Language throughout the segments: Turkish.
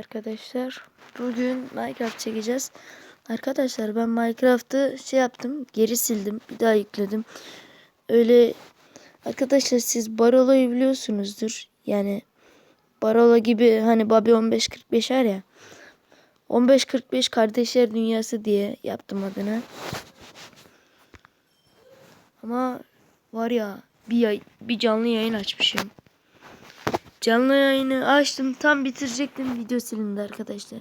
arkadaşlar. Bugün Minecraft çekeceğiz. Arkadaşlar ben Minecraft'ı şey yaptım. Geri sildim. Bir daha yükledim. Öyle arkadaşlar siz Barolo'yu biliyorsunuzdur. Yani Barolo gibi hani Babi 1545 er ya. 1545 Kardeşler Dünyası diye yaptım adını. Ama var ya bir, bir canlı yayın açmışım. Canlı yayını açtım. Tam bitirecektim. Video silindi arkadaşlar.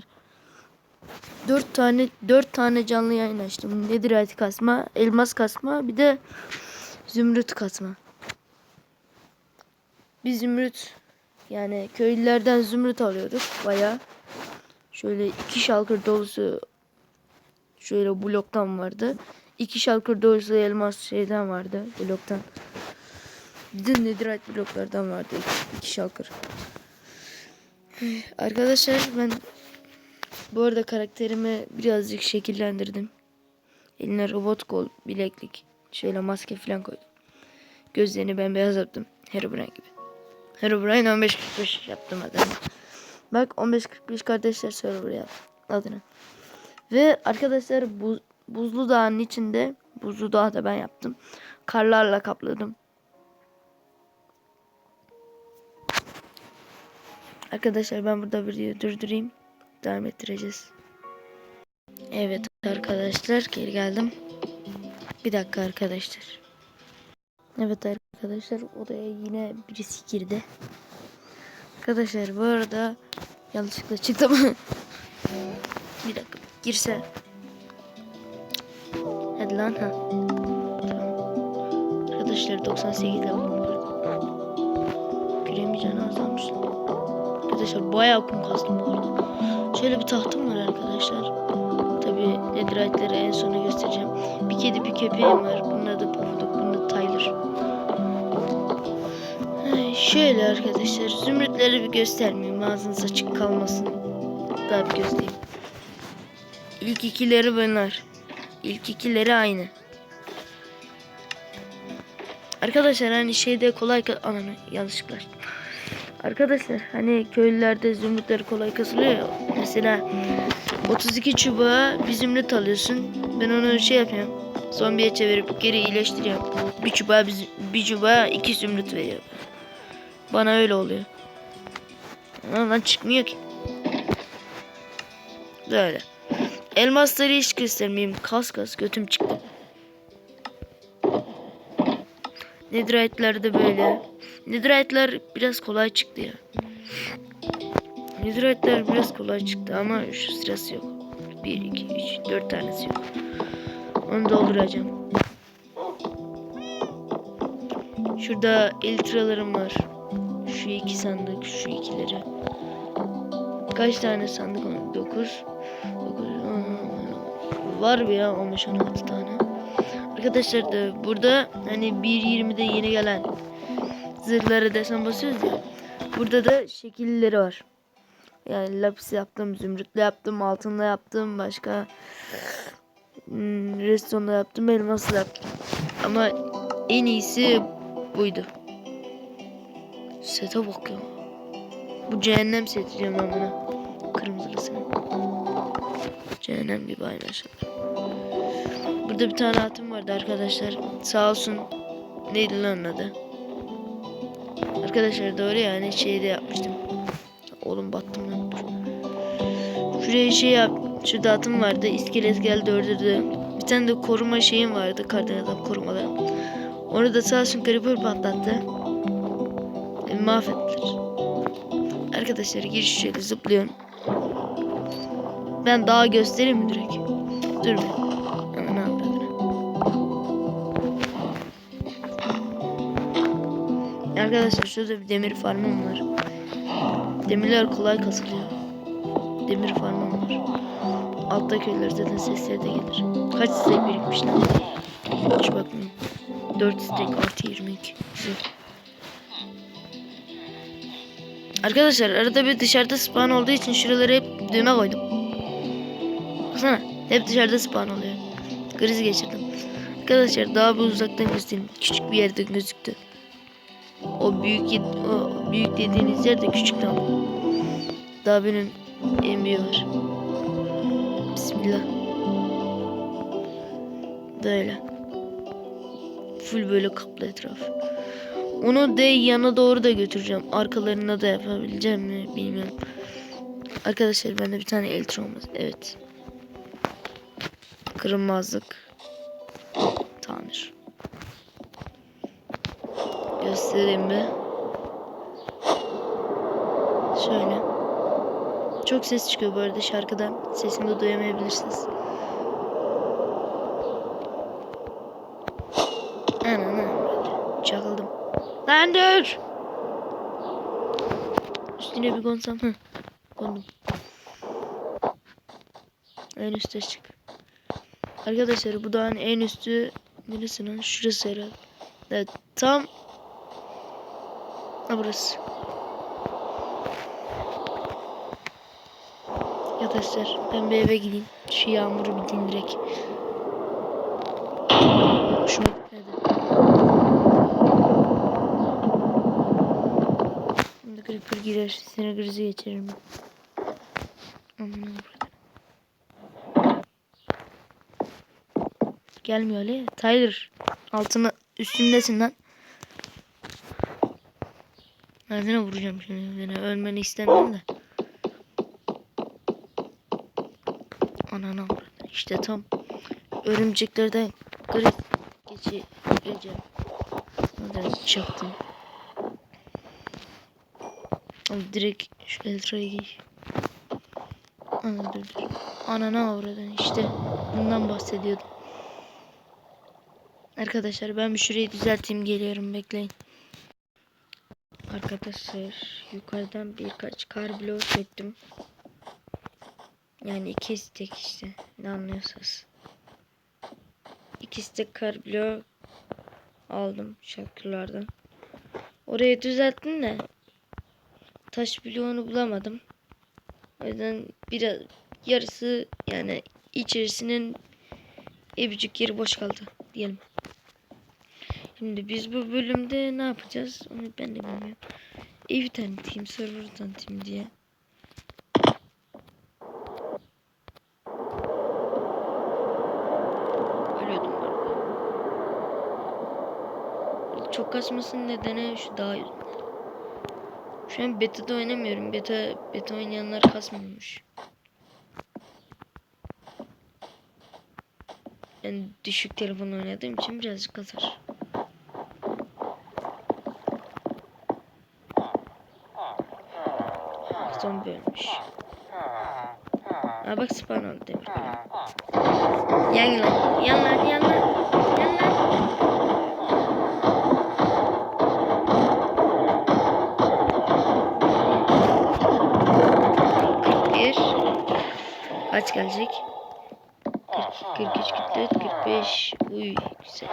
4 tane 4 tane canlı yayın açtım. Netherite kasma, elmas kasma, bir de zümrüt kasma. Bir zümrüt yani köylülerden zümrüt alıyorduk bayağı. Şöyle iki şalkır dolusu şöyle bloktan vardı. İki şalkır dolusu elmas şeyden vardı bloktan. Bir de netherite bloklardan vardı iki, şalkır. Arkadaşlar ben bu arada karakterimi birazcık şekillendirdim. Eline robot kol, bileklik, şöyle maske falan koydum. Gözlerini bembeyaz yaptım. Herobrine gibi. Herobrine 1545 yaptım adını. Bak 1545 kardeşler server yaptım adını. Ve arkadaşlar bu, buzlu dağın içinde buzlu dağı da ben yaptım. Karlarla kapladım. Arkadaşlar ben burada videoyu durdurayım. Devam ettireceğiz. Evet arkadaşlar geri geldim. Bir dakika arkadaşlar. Evet arkadaşlar odaya yine birisi girdi. Arkadaşlar bu arada yanlışlıkla çıktım. bir dakika girse. Hadi lan ha. Arkadaşlar 98 level bu arada. Canı azalmış. Arkadaşlar bayağı kum kastım bu arada. Şöyle bir tahtım var arkadaşlar. Tabi netherite'leri en sona göstereceğim. Bir kedi bir köpeğim var. Bunun adı Pufuduk. Bunun adı Tyler. Şöyle arkadaşlar. Zümrütleri bir göstermeyeyim. Ağzınız açık kalmasın. Daha bir göstereyim. İlk ikileri bunlar. İlk ikileri aynı. Arkadaşlar hani şeyde kolay ananı yanlışlıkla. Arkadaşlar hani köylülerde zümrütler kolay kasılıyor. Mesela 32 çubuğa bir zümrüt alıyorsun. Ben onu şey yapıyorum. Zombiye çevirip geri iyileştiriyorum. Bir çubuğa bir, bir çubuğa iki zümrüt veriyor. Bana öyle oluyor. Lan çıkmıyor ki. Böyle. Elmasları hiç göstermeyeyim. Kas kas götüm çıktı. Netherite'ler de böyle. Netherite'ler biraz kolay çıktı ya. Netherite'ler biraz kolay çıktı ama şu sırası yok. 1, 2, 3, 4 tanesi yok. Onu dolduracağım. Şurada elitralarım var. Şu iki sandık, şu ikileri. Kaç tane sandık? 9. 9. Var bir ya 15-16 tane. Arkadaşlar da burada hani 1.20'de yeni gelen zırhları desen basıyoruz ya. Burada da şekilleri var. Yani lapis yaptım, zümrütle yaptım, altınla yaptım, başka hmm, restonla yaptım, elmasla yaptım. Ama en iyisi buydu. Sete bak ya. Bu cehennem seti diyeceğim ben buna. Kırmızılısını. Cehennem gibi aynı aşağıda. Burada bir tane atım vardı arkadaşlar. Sağ olsun. Neydi lan adı? Arkadaşlar doğru yani şeyde yapmıştım. Oğlum battım lan. Şuraya şey yap. Şurada atım vardı. İskelet geldi öldürdü. Bir tane de koruma şeyim vardı. Kardan adam korumalı. Onu da sağ olsun creeper patlattı. E, mahvettiler. Arkadaşlar giriş şöyle zıplıyorum. Ben daha göstereyim mi direkt? Dur bir. Arkadaşlar şurada bir demir farmım var. Demirler kolay kasılıyor. Demir farmım var. Altta köyler zaten sesleri de gelir. Kaç stack birikmiş lan? Hiç bakmayayım. 4 stack artı 22. Güzel. Arkadaşlar arada bir dışarıda spawn olduğu için şuralara hep düğme koydum. Baksana hep dışarıda spawn oluyor. Kriz geçirdim. Arkadaşlar daha bir uzaktan göstereyim. Küçük bir yerde gözüktü. O büyük o büyük dediğiniz yer de küçük tam. Daha benim En büyüğü var. Bismillah. Böyle. Full böyle kaplı etraf. Onu da yana doğru da götüreceğim. Arkalarına da yapabileceğim mi bilmiyorum. Arkadaşlar bende bir tane eltron var. Evet. Kırılmazlık. Tamir. Göstereyim bir. Şöyle. Çok ses çıkıyor bu arada şarkıdan. Sesimi de duyamayabilirsiniz. Anam Çakıldım. Lan dur. Üstüne bir konsam. Hı. Kondum. En üstte çık. Arkadaşlar bu dağın en üstü neresi lan? Şurası herhalde. Evet tam ha, burası. Arkadaşlar ben bir eve gideyim. Şu yağmuru bir dindirek. Şunu nerede? Şimdi creeper girer. Sinir krizi geçiririm. Gelmiyor Ali. Tyler. Altına üstündesin lan. Ağzına vuracağım şimdi. Yani ölmeni istemiyorum da. Ananı avradım. İşte tam örümceklerden grip geçireceğim. Hadi çaktım. Ama direkt şu eltrayı giy. Ana dur dur. Ananı avradın işte. Bundan bahsediyordum. Arkadaşlar ben bir şurayı düzelteyim geliyorum bekleyin. Arkadaşlar yukarıdan birkaç kar bloğu çektim. Yani iki istek işte ne anlıyorsanız. İki istek kar bloğu aldım şarkılardan. Orayı düzelttim de taş bloğunu bulamadım. O yüzden biraz yarısı yani içerisinin ebicik yeri boş kaldı diyelim. Şimdi biz bu bölümde ne yapacağız onu ben de bilmiyorum. Ev tanıtayım, server tanıtayım diye. Ölüyordum arada. Çok kasmasının nedeni şu yüzünden. Şu an beta'da oynamıyorum. Beta, beta oynayanlar kasmıyormuş. Ben düşük telefon oynadığım için birazcık kasar. Zombi ölmüş. Aa bak spawn oldu demir golem. Yan lan, yan. Kaç gelecek? 40, 43, 44, 45. Uy güzel.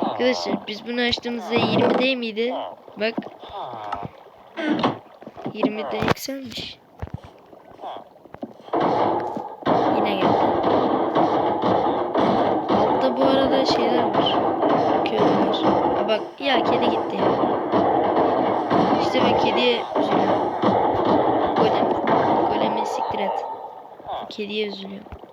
Arkadaşlar biz bunu açtığımızda 20 değil miydi? Bak. 20'de yükselmiş. Yine geldi. Altta bu arada şeyler var. Köylüler. Ha bak ya kedi gitti ya. İşte ben kediye üzülüyorum. Golem. Golemi siktir et. Kediye üzülüyorum.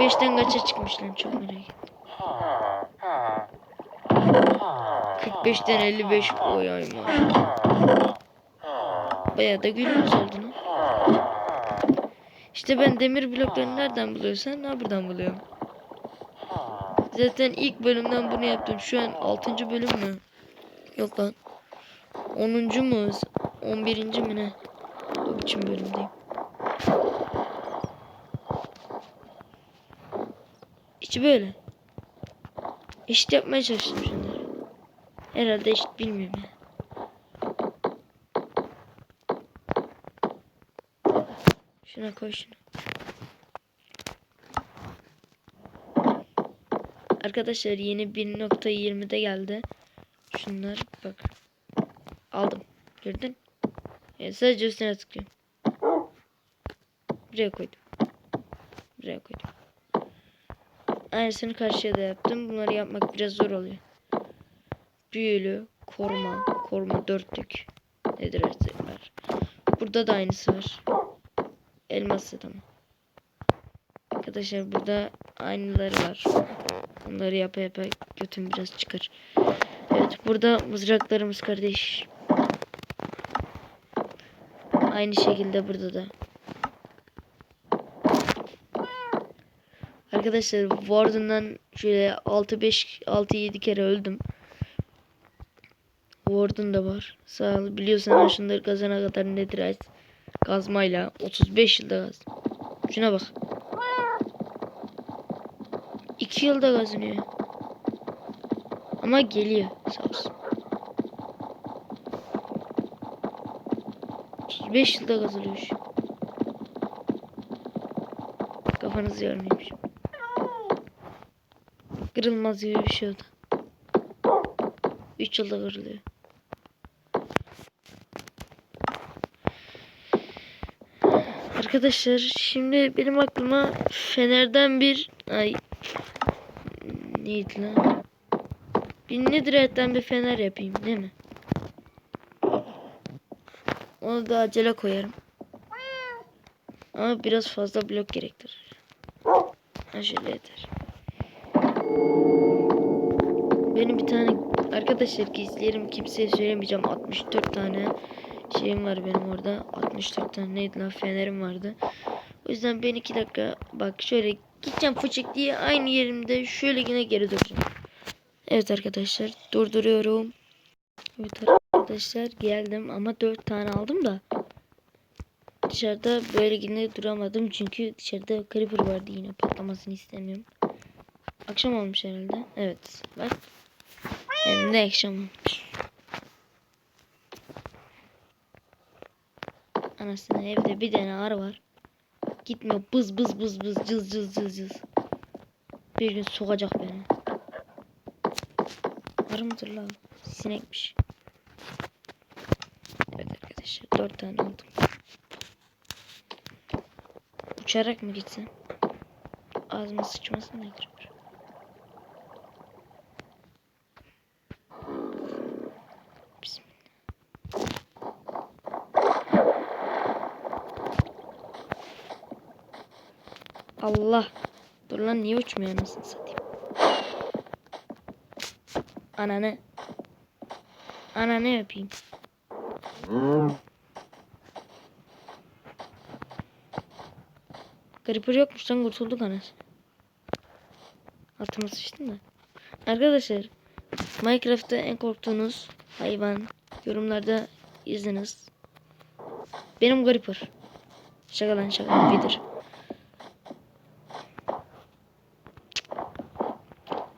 45'ten kaça çıkmış çok merak ettim. 45'ten 55 oy ay. Bayağı da gülümüz oldu. İşte ben demir bloklarını nereden buluyorsan ha buradan buluyorum. Zaten ilk bölümden bunu yaptım. Şu an 6. bölüm mü? Yok lan. 10. mu? 11. mi ne? O biçim bölümdeyim. İçi böyle. Eşit yapmaya çalıştım şunları. Herhalde eşit bilmiyorum ya. Şuna koy şunu. Arkadaşlar yeni 1.20'de geldi. Şunlar bak. Aldım. Gördün? Evet, sadece üstüne tıklıyorum. Buraya koydum. Buraya koydum. Aynısını karşıya da yaptım. Bunları yapmak biraz zor oluyor. Büyülü, koruma, koruma dörtlük. Nedir artık var. Burada da aynısı var. Elmas tamam. Arkadaşlar burada aynıları var. Onları yapa yapa götüm biraz çıkar. Evet burada mızraklarımız kardeş. Aynı şekilde burada da. Arkadaşlar Warden'dan şöyle 6-5 6-7 kere öldüm. Warden da var. Sağ ol. Biliyorsan şunları kazana kadar nedir ait? Kazmayla 35 yılda kaz. Şuna bak. 2 yılda kazanıyor. Ama geliyor sağ olsun. 35 yılda kazanıyor şu. Kafanızı yormayayım şimdi. Kırılmaz gibi bir şey o da. 3 yılda kırılıyor. Arkadaşlar şimdi benim aklıma Fener'den bir ay neydi lan? Bir Netherite'den bir fener yapayım değil mi? Onu da acele koyarım. Ama biraz fazla blok gerektirir. Ha şöyle yeter. Benim bir tane arkadaşlar gizlerim kimseye söylemeyeceğim. 64 tane şeyim var benim orada. 64 tane neydi lan fenerim vardı. O yüzden ben 2 dakika bak şöyle gideceğim fıçık diye aynı yerimde şöyle yine geri döneceğim. Evet arkadaşlar durduruyorum. Evet arkadaşlar geldim ama 4 tane aldım da. Dışarıda böyle yine duramadım çünkü dışarıda creeper vardı yine patlamasını istemiyorum. Akşam olmuş herhalde. Evet bak. Yani ne akşam olmuş. Anasını evde bir tane arı var. Gitmiyor bız bız bız bız cız cız cız cız. Bir gün sokacak beni. Arı mıdır lan? Sinekmiş. Evet arkadaşlar dört tane aldım. Uçarak mı gitsem? Ağzıma sıçmasın nedir? Bismillah. Allah. Dur lan niye uçmuyor anasını satayım. Ananı. Ananı yapayım. Creeper yokmuş lan kurtulduk anasını. Altıma sıçtın da. Arkadaşlar Minecraft'ta en korktuğunuz hayvan yorumlarda yazınız. Benim Creeper. Şaka lan şaka. Wither.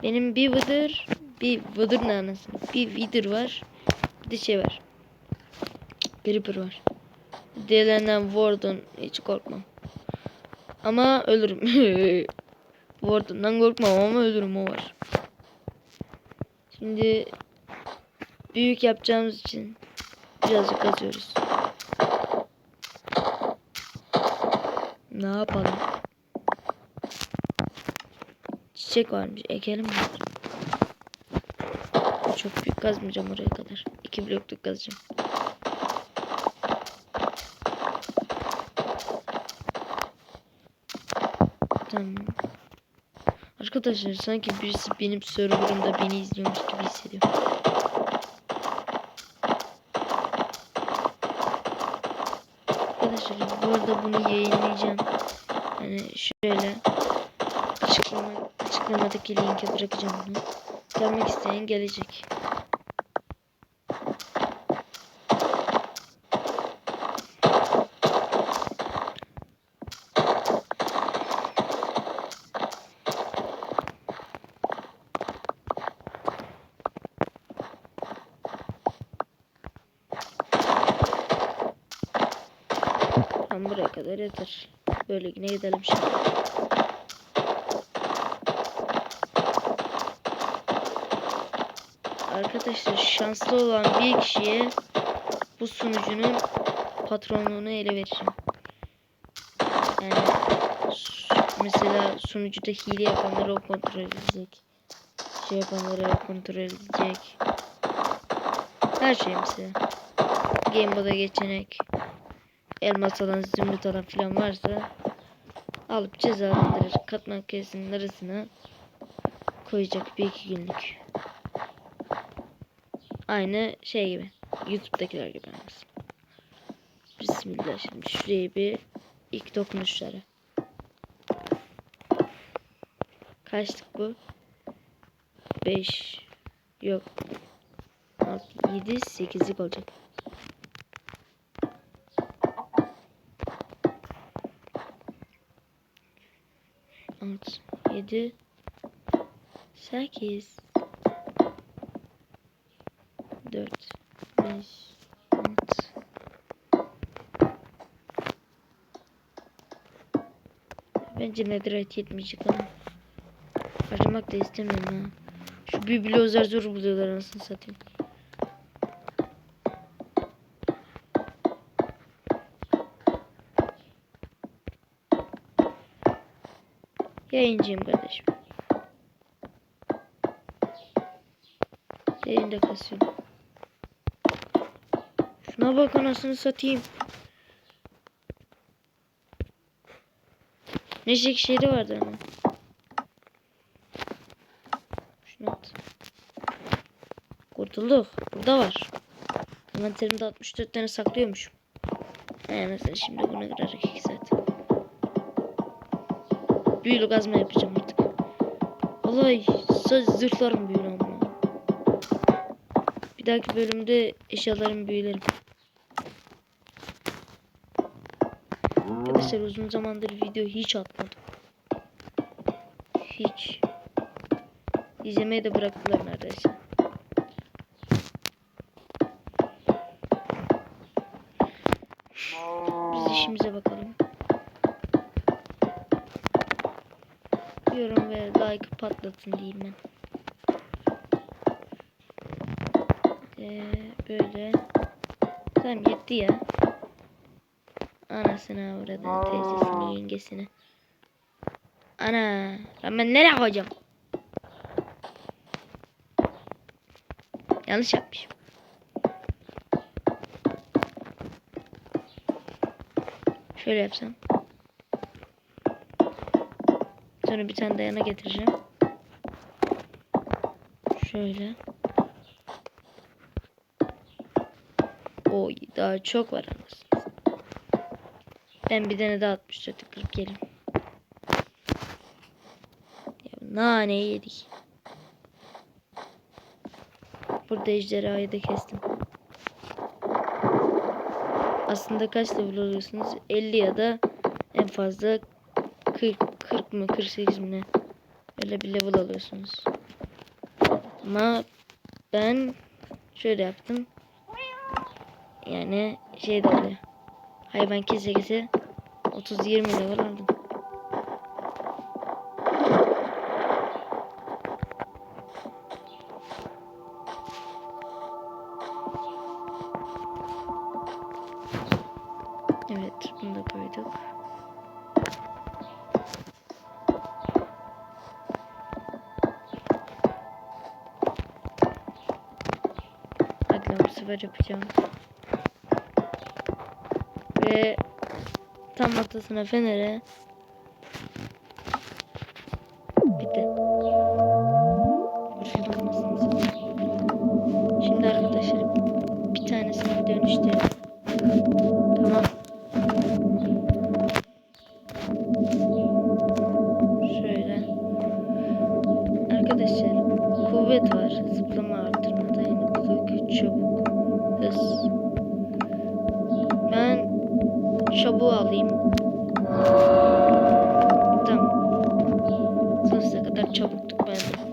Benim bir Wither, bir Wither ne anasını? Bir Wither var. Bir de şey var. Creeper var. Diğerlerinden Warden hiç korkmam. Ama ölürüm. Warden'dan korkmam ama ölürüm o var. Şimdi büyük yapacağımız için birazcık kazıyoruz. Ne yapalım? Çiçek varmış. Ekelim mi? Çok büyük kazmayacağım oraya kadar. İki blokluk kazacağım. Tamam. Arkadaşlar sanki birisi benim serverımda beni izliyormuş gibi hissediyorum. Arkadaşlar bu arada bunu yayınlayacağım. Yani şöyle açıklama, açıklamadaki linke bırakacağım bunu. Gelmek isteyen gelecek. Tam buraya kadar yeter. Böyle yine gidelim şimdi. Arkadaşlar şanslı olan bir kişiye bu sunucunun patronluğunu ele vereceğim. Yani mesela sunucuda hile yapanları o kontrol edecek. Şey yapanları o kontrol edecek. Her şey mesela. Game Boy'da geçenek. Elmas alan, zümrüt alan filan varsa alıp cezalandırır. Katman kesinin arasına koyacak bir iki günlük. Aynı şey gibi. YouTube'dakiler gibi. Bismillah şimdi şuraya bir ilk dokunuşları. Kaçtık bu? 5 yok 7 8'lik olacak. Alt, yedi, sekiz, Bence netherite yetmeyecek ama. Harcamak da istemiyorum ha. Şu bir blozer zor buluyorlar anasını satayım. Yayıncıyım kardeşim. Yayında kasıyorum. Şuna bak anasını satayım. Neşek şehri vardı ama. Şunu at. Kurtulduk. Burada var. Envanterimde 64 tane saklıyormuşum. He mesela şimdi bunu kırarak 2 saat. Büyülü kazma yapacağım artık. Vallahi söz zırhlarım büyülü ama. Bir dahaki bölümde eşyalarım büyülerim. Arkadaşlar uzun zamandır video hiç atmadım. Hiç. İzlemeyi de bıraktılar neredeyse. Biz işimize bakalım. Yorum ve like patlatın diyeyim ben. Ee, böyle. Tamam yetti ya. Anasını avradını teyzesini yengesini. Ana. Lan ben nereye koyacağım? Yanlış yapmışım. Şöyle yapsam. Sonra bir tane dayana getireceğim. Şöyle. Oy daha çok var anasını. Ben bir tane daha 64 kırıp geleyim. Ya nane yedik. Burada ejderhayı da kestim. Aslında kaç level oluyorsunuz? 50 ya da en fazla 40, 40 mı 48 mi ne? Öyle bir level alıyorsunuz. Ama ben şöyle yaptım. Yani şey de oluyor. Hayvan kese kese 30-20 level aldım. Evet, bunu da koyduk. Hadi bu sefer yapacağım. Ve tam ortasına fenere çabuğu alayım. Tamam. Sonsuza kadar çabuktuk bende.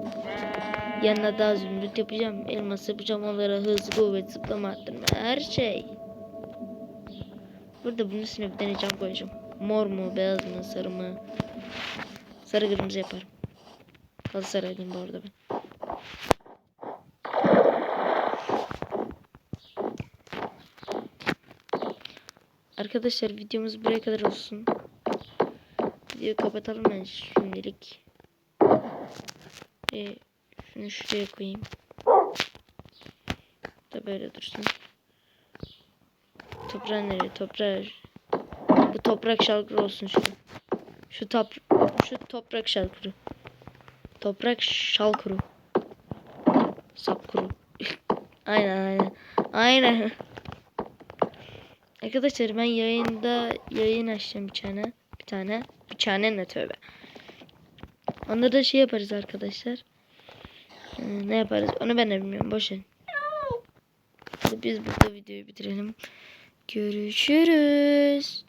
Yanına daha zümrüt yapacağım. Elmas yapacağım. Onlara hız, kuvvet, zıplama arttırma. Her şey. Burada bunun üstüne bir tane cam koyacağım. Mor mu, beyaz mı, sarı mı? Sarı kırmızı yaparım. Galatasaraylıyım bu arada ben. Arkadaşlar videomuz buraya kadar olsun. Videoyu kapatalım ben şimdilik. Ee, şunu şuraya koyayım. Da böyle dursun. Toprağı nereye? Toprağı. Bu toprak şalkırı olsun şu. Şu top şu toprak şalkırı. Toprak şalkırı. Sapkuru. aynen aynen. Aynen. Arkadaşlar ben yayında yayın açacağım bir tane. Bir tane. Bir tane ne tövbe. Onda da şey yaparız arkadaşlar. Ee, ne yaparız? Onu ben de bilmiyorum. Boş verin. Hadi biz burada videoyu bitirelim. Görüşürüz.